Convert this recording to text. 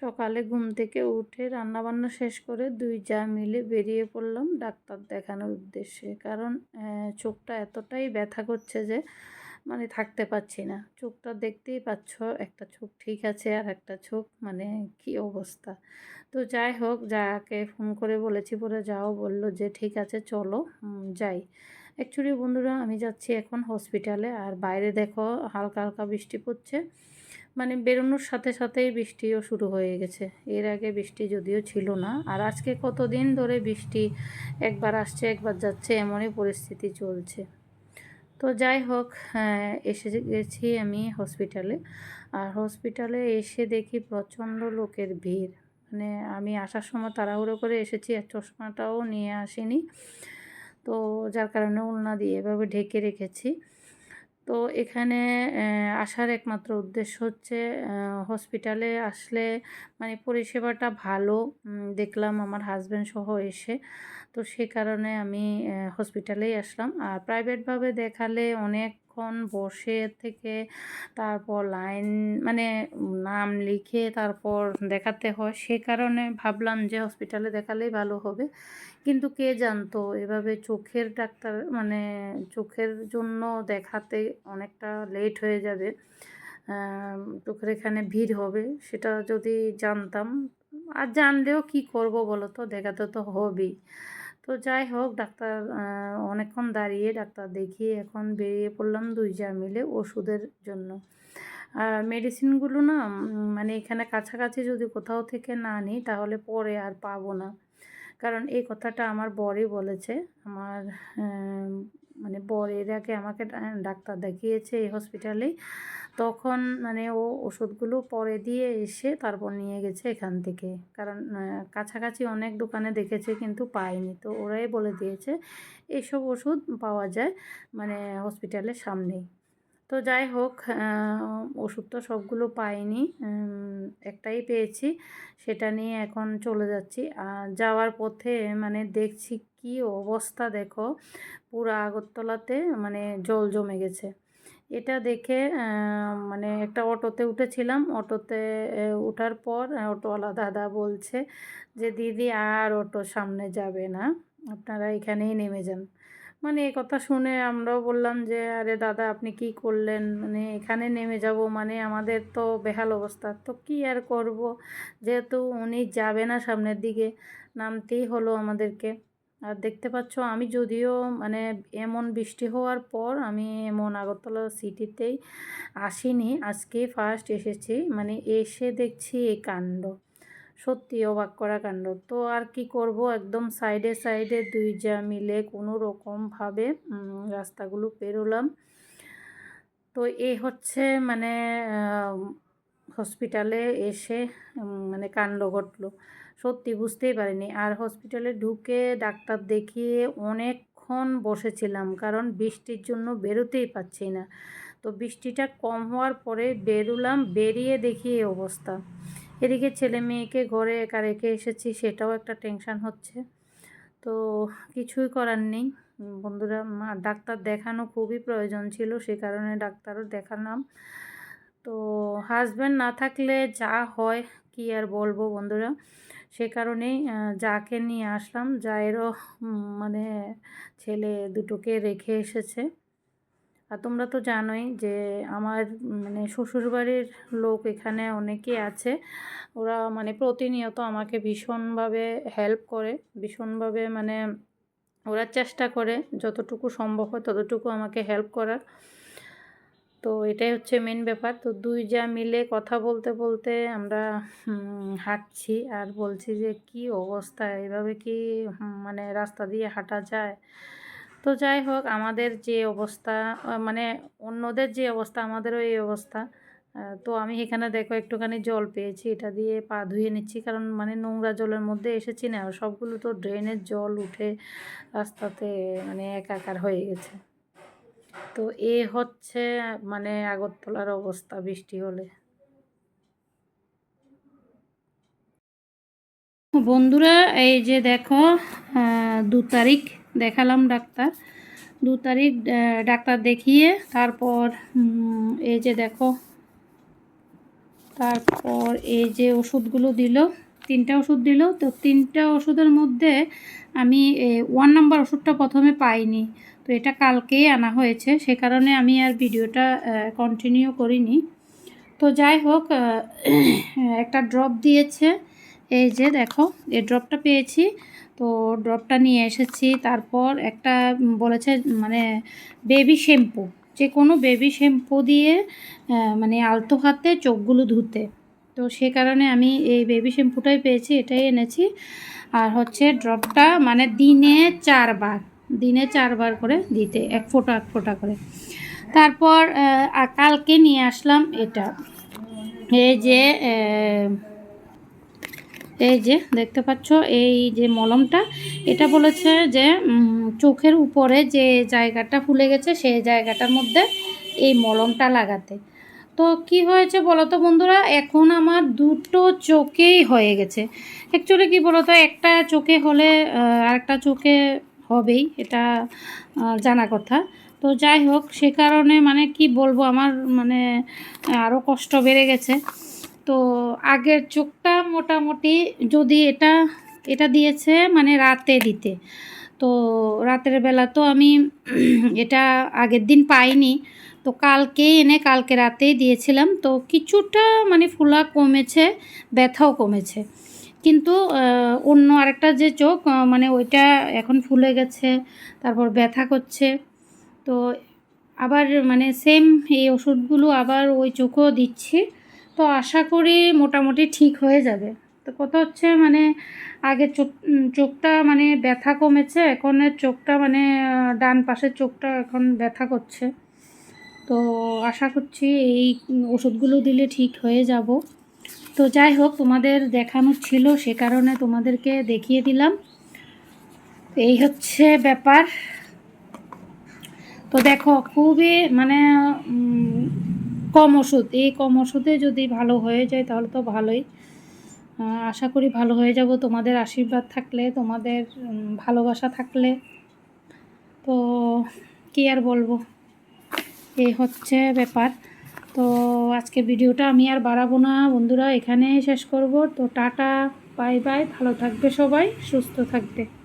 সকালে ঘুম থেকে উঠে রান্নাবান্না শেষ করে দুই যা মিলে বেরিয়ে পড়লাম ডাক্তার দেখানোর উদ্দেশ্যে। কারণ চোখটা এতটাই ব্যথা করছে যে মানে থাকতে পারছি না। চোখটা দেখতেই পাচ্ছ, একটা চোখ ঠিক আছে আর একটা চোখ মানে কি অবস্থা। তো যাই হোক, যাকে ফোন করে বলেছি পরে যাও, বলল যে, ঠিক আছে, চলো যাই। অ্যাকচুয়ালি বন্ধুরা, আমি যাচ্ছি এখন হসপিটালে আর বাইরে দেখো, হালকা হালকা বৃষ্টি পড়ছে। মানে বেরোনোর সাথে সাথেই বৃষ্টিও শুরু হয়ে গেছে। এর আগে বৃষ্টি যদিও ছিল না আর আজকে কতদিন ধরে বৃষ্টি একবার আসছে একবার যাচ্ছে এমনই পরিস্থিতি চলছে। তো যাই হোক হ্যাঁ, এসে গেছি আমি হসপিটালে। আর হসপিটালে এসে দেখি প্রচণ্ড লোকের ভিড়। মানে আমি আসার সময় তাড়াহুড়ো করে এসেছি আর চশমাটাও নিয়ে আসিনি। তো যার কারণে উলনা দিয়ে এভাবে ঢেকে রেখেছি। তো এখানে আসার একমাত্র উদ্দেশ্য হচ্ছে হসপিটালে আসলে মানে পরিষেবাটা ভালো দেখলাম আমার হাজব্যান্ড সহ এসে। তো সে কারণে আমি হসপিটালেই আসলাম। আর প্রাইভেটভাবে দেখালে অনেকক্ষণ বসে থেকে তারপর লাইন মানে নাম লিখে তারপর দেখাতে হয়। সে কারণে ভাবলাম যে হসপিটালে দেখালেই ভালো হবে। কিন্তু কে জানতো? এভাবে চোখের ডাক্তার মানে চোখের জন্য দেখাতে অনেকটা লেট হয়ে যাবে। চোখের এখানে ভিড় হবে, সেটা যদি জানতাম। আর জানলেও কি করব বলো তো দেখাতে তো হবেই। তো যাই হোক, ডাক্তার অনেকক্ষণ দাঁড়িয়ে ডাক্তার দেখিয়ে এখন বেরিয়ে পড়লাম দুই যা মিলে ওষুধের জন্য। আর মেডিসিনগুলো না মানে এখানে কাছাকাছি যদি কোথাও থেকে না নিই, তাহলে পরে আর পাবো না। কারণ এই কথাটা আমার বরই বলেছে। আমার মানে বর এর আগে আমাকে ডাক্তার দেখিয়েছে এই হসপিটালে তখন মানে ও ওষুধগুলো পরে দিয়ে এসে তারপর নিয়ে গেছে এখান থেকে। কারণ কাছাকাছি অনেক দোকানে দেখেছে কিন্তু পায়নি। তো ওরাই বলে দিয়েছে এইসব ওষুধ পাওয়া যায় মানে হসপিটালের সামনেই। তো যাই হোক ওষুধ তো সবগুলো পাইনি একটাই পেয়েছি, সেটা নিয়ে এখন চলে যাচ্ছি। আর যাওয়ার পথে মানে দেখছি কি অবস্থা দেখো, পুরো আগরতলাতে মানে জল জমে গেছে। এটা দেখে মানে একটা অটোতে উঠেছিলাম, অটোতে ওঠার পর অটোওয়ালা দাদা বলছে যে, দিদি আর অটো সামনে যাবে না, আপনারা এখানেই নেমে যান। মানে এই কথা শুনে আমরাও বললাম যে, আরে দাদা, আপনি কি করলেন? মানে এখানে নেমে যাব মানে আমাদের তো বেহাল অবস্থা। তো কি আর করব? যেহেতু উনি যাবে না সামনের দিকে, নামতেই হলো আমাদেরকে। আর দেখতে পাচ্ছ, আমি যদিও মানে এমন বৃষ্টি হওয়ার পর আমি এমন আগরতলা সিটিতেই আসিনি। আজকে ফার্স্ট এসেছি। মানে এসে দেখছি এই কাণ্ড। সত্যি অবাক করা কাণ্ড। তো আর কি করব? একদম সাইডে সাইডে দুই যা মিলে কোনো রকমভাবে রাস্তাগুলো পেরোলাম। তো এই হচ্ছে মানে হসপিটালে এসে মানে কাণ্ড ঘটলো। সত্যি বুঝতেই পারিনি। আর হসপিটালে ঢুকে ডাক্তার দেখিয়ে অনেকক্ষণ বসেছিলাম, কারণ বৃষ্টির জন্য বেরোতেই পারছি না। তো বৃষ্টিটা কম হওয়ার পরে বেরোলাম, বেরিয়ে দেখি এই অবস্থা। এদিকে ছেলে মেয়েকে ঘরে একা রেখে এসেছি সেটাও একটা টেনশান হচ্ছে। তো কিছুই করার নেই। বন্ধুরা ডাক্তার দেখানো খুবই প্রয়োজন ছিল সে কারণে ডাক্তারও দেখালাম। তো হাজব্যান্ড না থাকলে যা হয় কি আর বলব বন্ধুরা? সে কারণেই যাকে নিয়ে আসলাম জায়েরও উম, মানে ছেলে দুটোকে রেখে এসেছে। আর তোমরা তো জানোই যে আমার মানে শ্বশুরবাড়ির লোক এখানে অনেকেই আছে। ওরা মানে প্রতিনিয়ত আমাকে ভীষণভাবে হেল্প করে, ভীষণভাবে মানে ওরা চেষ্টা করে, যতটুকু সম্ভব হয় ততটুকু আমাকে হেল্প করার। তো এটাই হচ্ছে মেন ব্যাপার। তো দুই যা মিলে কথা বলতে বলতে আমরা হাঁটছি আর বলছি যে কি অবস্থা, এভাবে কি মানে রাস্তা দিয়ে হাঁটা যায়? তো যাই হোক, আমাদের যে অবস্থা মানে অন্যদের যে অবস্থা, আমাদেরও এই অবস্থা। তো আমি এখানে দেখো একটুখানি জল পেয়েছি, এটা দিয়ে পা ধুয়ে নিচ্ছি, কারণ মানে নোংরা জলের মধ্যে এসেছি না সবগুলো তো ড্রেনের জল উঠে রাস্তাতে মানে একাকার হয়ে গেছে। তো এ হচ্ছে মানে আগরতলার অবস্থা বৃষ্টি হলে। বন্ধুরা, এই যে দেখো দু তারিখ দেখালাম ডাক্তার। দু তারিখ ডাক্তার দেখিয়ে তারপর এই যে দেখো, তারপর এই যে ওষুধগুলো দিল, তিনটা ওষুধ দিল, তো তিনটা ওষুধের মধ্যে আমি ওয়ান নাম্বার ওষুধটা প্রথমে পাইনি। তো এটা কালকেই আনা হয়েছে, সে কারণে আমি আর ভিডিওটা কন্টিনিউ করিনি। তো যাই হোক একটা ড্রপ দিয়েছে। এই যে দেখো এই ড্রপটা পেয়েছি। তো ড্রপটা নিয়ে এসেছি। তারপর একটা বলেছে মানে বেবি শ্যাম্পু যে কোনো বেবি শ্যাম্পু দিয়ে মানে আলতো হাতে চোখগুলো ধুতে। তো সে কারণে আমি এই বেবি শ্যাম্পুটাই পেয়েছি, এটাই এনেছি। আর হচ্ছে ড্রপটা মানে দিনে চারবার। দিনে চারবার করে দিতে, এক ফোঁটা এক ফোঁটা করে। তারপর কালকে নিয়ে আসলাম এটা। এই যে এই যে, দেখতে পাচ্ছ এই যে মলমটা। এটা বলেছে যে চোখের উপরে যে জায়গাটা ফুলে গেছে, সেই জায়গাটার মধ্যে এই মলমটা লাগাতে। তো কি হয়েছে বলো তো বন্ধুরা? এখন আমার দুটো চোখেই হয়ে গেছে। অ্যাকচুয়ালি কি বলো তো একটা চোখে হলে আরেকটা চোখে হবেই, এটা জানা কথা। তো যাই হোক, সে কারণে মানে কি বলব? আমার মানে আরও কষ্ট বেড়ে গেছে। তো আগের চোখটা মোটামুটি যদি এটা এটা দিয়েছে মানে রাতে দিতে। তো রাতের বেলা তো আমি এটা আগের দিন পাইনি। তো কালকে এনে কালকে রাতেই দিয়েছিলাম। তো কিছুটা মানে ফুলা কমেছে, ব্যথাও কমেছে। কিন্তু অন্য আরেকটা যে চোখ মানে ওইটা এখন ফুলে গেছে, তারপর ব্যথা করছে। তো আবার মানে সেম এই ওষুধগুলো আবার ওই চোখও দিচ্ছি। তো আশা করি মোটামুটি ঠিক হয়ে যাবে। তো কথা হচ্ছে মানে আগে চোখ চোখটা মানে ব্যথা কমেছে, এখন চোখটা মানে ডান পাশের চোখটা এখন ব্যথা করছে। তো আশা করছি এই ওষুধগুলো দিলে ঠিক হয়ে যাব। তো যাই হোক, তোমাদের দেখানো ছিল, সে কারণে তোমাদেরকে দেখিয়ে দিলাম। এই হচ্ছে ব্যাপার। তো দেখো, খুবই মানে কম ওষুধ, এই কম ওষুধে যদি ভালো হয়ে যায় তাহলে তো ভালোই। আশা করি ভালো হয়ে যাব। তোমাদের আশীর্বাদ থাকলে, তোমাদের ভালোবাসা থাকলে। তো, কি আর বলব? এই হচ্ছে ব্যাপার। তো আজকে ভিডিওটা আমি আর বাড়াবো না। বন্ধুরা এখানে শেষ করব। তো টাটা, বাই বাই। ভালো থাকবে সবাই, সুস্থ থাকবে।